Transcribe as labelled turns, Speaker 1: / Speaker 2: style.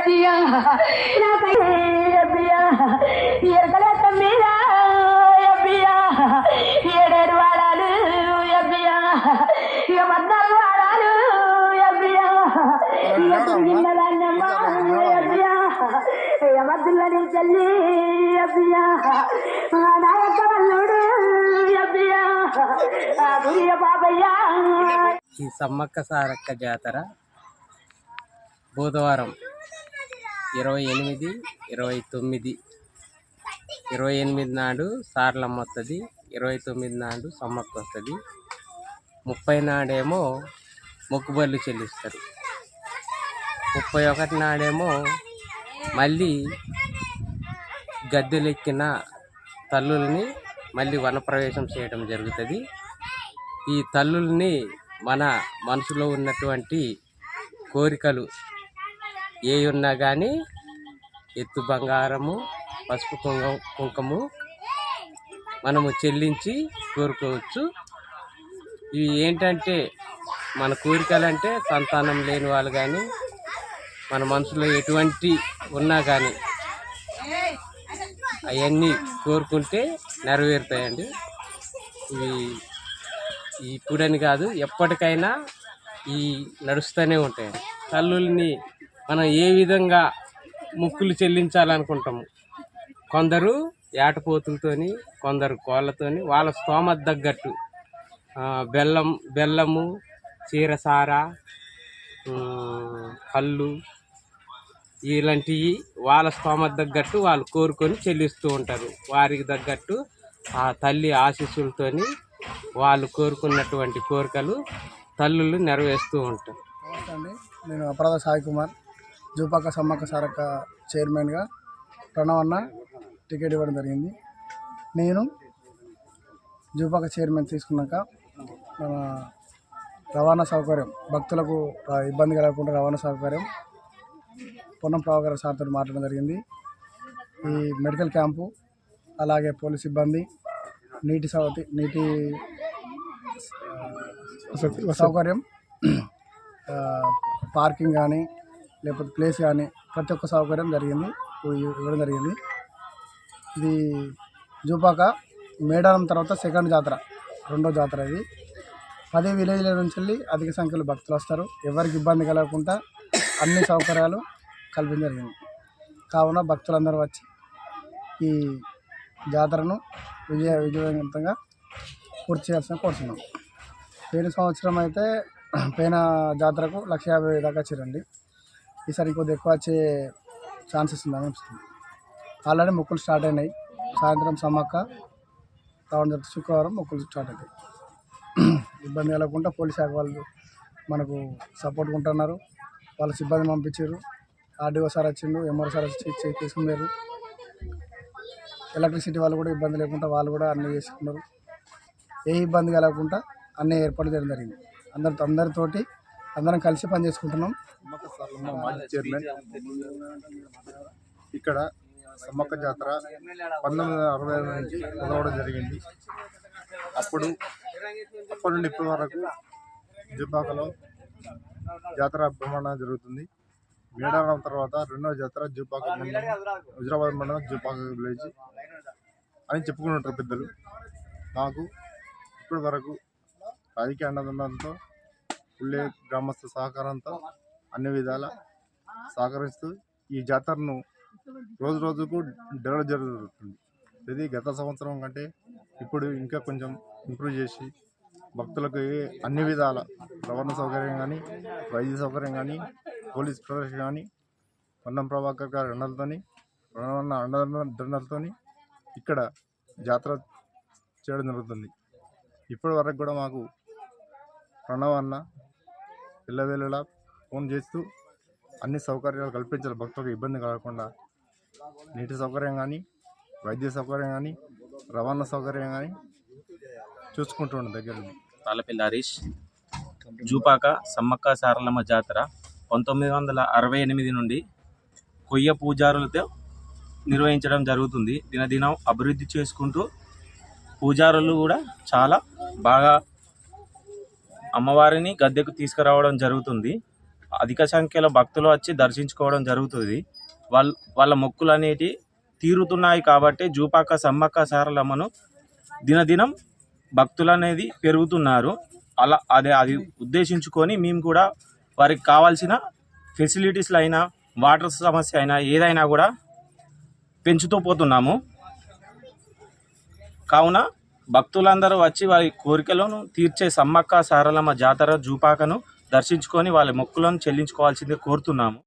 Speaker 1: అబ్బియా నాకై అబ్బియా ఎరకలేత మీద అబ్బియా ఏడేడు వాడాలు అబ్బియా ఇక పద్నాలుగు వాడాలు అబ్బియా నిన్నదాన్నమ్మా అబ్బియా ఎవద్దులని చెల్లి అబ్బియా నా యొక్క వల్లుడు అబ్బియా గురియ బాబయ్యా
Speaker 2: ఈ సమ్మక్క సారక్క జాతర బుధవారం ఇరవై ఎనిమిది ఇరవై తొమ్మిది ఇరవై ఎనిమిది నాడు సార్లమ్మ వస్తుంది ఇరవై తొమ్మిది నాడు సమ్మక్క వస్తుంది ముప్పై నాడేమో మొక్కుబళ్ళు చెల్లిస్తారు. ముప్పై ఒకటి నాడేమో మళ్ళీ గద్దెలెక్కిన తల్లుల్ని మళ్ళీ వనప్రవేశం చేయడం జరుగుతుంది. ఈ తల్లుల్ని మన మనసులో ఉన్నటువంటి కోరికలు ఏ ఉన్నా కానీ ఎత్తు బంగారము పసుపు కుంగ కుంకుము మనము చెల్లించి కోరుకోవచ్చు. ఇవి ఏంటంటే మన కోరికలు అంటే సంతానం లేని వాళ్ళు కానీ మన మనసులో ఎటువంటి ఉన్నా కానీ అవన్నీ కోరుకుంటే నెరవేరుతాయండి. ఇవి ఇప్పుడని కాదు ఎప్పటికైనా ఈ నడుస్తూనే ఉంటాయి తల్లుల్ని మనం ఏ విధంగా ముక్కులు చెల్లించాలనుకుంటాము? కొందరు ఏటపోతులతోని కొందరు కోళ్ళతోని వాళ్ళ స్తోమ తగ్గట్టు బెల్లం బెల్లము చీరసార కళ్ళు ఇలాంటివి వాళ్ళ స్తోమత తగ్గట్టు వాళ్ళు కోరుకొని చెల్లిస్తూ ఉంటారు. వారికి తగ్గట్టు ఆ తల్లి ఆశీస్సులతోని వాళ్ళు కోరుకున్నటువంటి కోరికలు తల్లులు నెరవేరుస్తూ ఉంటారు.
Speaker 3: నేను అపరాధ సాయి కుమార్. జూపాక సమ్మక్క సారక్క చైర్మన్గా ప్రణవన్న టికెట్ ఇవ్వడం జరిగింది. నేను జూపాక చైర్మన్ తీసుకున్నాక మన రవాణా సౌకర్యం భక్తులకు ఇబ్బంది కలగకుండా రవాణా సౌకర్యం పొన్నం ప్రభాకర్ సార్తో మాట్లాడడం జరిగింది. ఈ మెడికల్ క్యాంపు అలాగే పోలీస్ సిబ్బంది నీటి సౌతి నీటి సౌకర్యం పార్కింగ్ కానీ లేకపోతే ప్లేస్ కానీ ప్రతి ఒక్క సౌకర్యం జరిగింది ఇవ్వడం జరిగింది. ఇది జూపాక మేడారం తర్వాత సెకండ్ జాతర రెండో జాతర ఇది. అదే విలేజ్ల నుంచి వెళ్ళి అధిక సంఖ్యలో భక్తులు వస్తారు. ఎవరికి ఇబ్బంది కలగకుండా అన్ని సౌకర్యాలు కల్పించడం జరిగింది. కావున భక్తులందరూ వచ్చి ఈ జాతరను విజయ విజయవంతంగా పూర్తి చేయాల్సిన కోరుతున్నాం పోయిన సంవత్సరం అయితే పోయిన జాతరకు లక్ష యాభై దాకా చేరండి ఈసారి కొద్దిగా ఎక్కువ వచ్చే ఛాన్సెస్ ఉందని అనిపిస్తుంది. ఆల్రెడీ మొక్కులు స్టార్ట్ అయినాయి. సాయంత్రం సమ్మక్క రావడం జరుగుతుంది శుక్రవారం మొక్కులు స్టార్ట్ అవుతాయి ఇబ్బంది కలగకుండా పోలీస్ శాఖ వాళ్ళు మనకు సపోర్ట్గా ఉంటున్నారు. వాళ్ళ సిబ్బంది పంపించారు. ఆర్డీఓ సార్ వచ్చిండు ఎంఆర్ సార్ వచ్చి చెక్ చేసుకున్నారు ఎలక్ట్రిసిటీ వాళ్ళు కూడా ఇబ్బంది లేకుండా వాళ్ళు కూడా అన్నీ చేసుకున్నారు. ఏ ఇబ్బంది కలగకుండా అన్ని ఏర్పాట్లు చేయడం జరిగింది. అందరితో అందరితోటి అందరం కలిసి పని చేసుకుంటున్నాం.
Speaker 4: చైర్మన్ ఇక్కడ సమ్మక్క జాతర పంతొమ్మిది వందల అరవై ఐదు నుంచి మొదలవడం జరిగింది. అప్పుడు అప్పటి నుండి ఇప్పటి వరకు జుపాకలో జాతర ప్రమాణం జరుగుతుంది. మేడారం తర్వాత రెండవ జాతర జూపాక మండలం హుజరాబాద్ మండలం జూపాక విలేజ్ అని చెప్పుకుంటుంటారు పెద్దలు. మాకు ఇప్పటి వరకు రాజకీయ అండదండంతో ఉల్లే గ్రామస్తుల సహకారంతో అన్ని విధాల సహకరిస్తూ ఈ జాతరను రోజు రోజుకు డెవలప్ జరుగుతుంది. ఇది గత సంవత్సరం కంటే ఇప్పుడు ఇంకా కొంచెం ఇంప్రూవ్ చేసి భక్తులకు ఏ- అన్ని విధాల రవాణా సౌకర్యం కానీ వైద్య సౌకర్యం కానీ పోలీస్ ప్రదర్శన కానీ పొన్నం ప్రభాకర్ గారి అండలతోని రవాణా అండదండలతోని ఇక్కడ జాతర చేయడం జరుగుతుంది. ఇప్పటి వరకు కూడా మాకు ప్రణవ్ అన్న పిల్లవేళలా ఫోన్ చేస్తూ అన్ని సౌకర్యాలు కల్పించాలి. భక్తులకు ఇబ్బంది కలగకుండా నీటి సౌకర్యం కానీ వైద్య సౌకర్యం కానీ రవాణా సౌకర్యం కానీ చూసుకుంటుండే దగ్గర
Speaker 5: తాళపల్లి హరీష్ జూపాక సమ్మక్క సారలమ్మ జాతర పంతొమ్మిది వందల అరవై ఎనిమిది నుండి కొయ్య పూజారులతో నిర్వహించడం జరుగుతుంది. దినదినం అభివృద్ధి చేసుకుంటూ పూజారులు కూడా చాలా బాగా అమ్మవారిని గద్దెకు తీసుకురావడం జరుగుతుంది. అధిక సంఖ్యలో భక్తులు వచ్చి దర్శించుకోవడం జరుగుతుంది. వాళ్ళ వాళ్ళ మొక్కులు అనేటి తీరుతున్నాయి కాబట్టి జూపాక సమ్మక్క సారలమ్మను దినదినం భక్తులు అనేది పెరుగుతున్నారు. అలా అదే అది ఉద్దేశించుకొని మేము కూడా వారికి కావాల్సిన ఫెసిలిటీస్లు అయినా వాటర్ సమస్య అయినా ఏదైనా కూడా పెంచుతూ పోతున్నాము. కావున భక్తులందరూ వచ్చి వారి కోరికలను తీర్చే సమ్మక్క సారలమ్మ జాతర జూపాకను దర్శించుకొని వాళ్ళ మొక్కులను చెల్లించుకోవాల్సింది కోరుతున్నాము.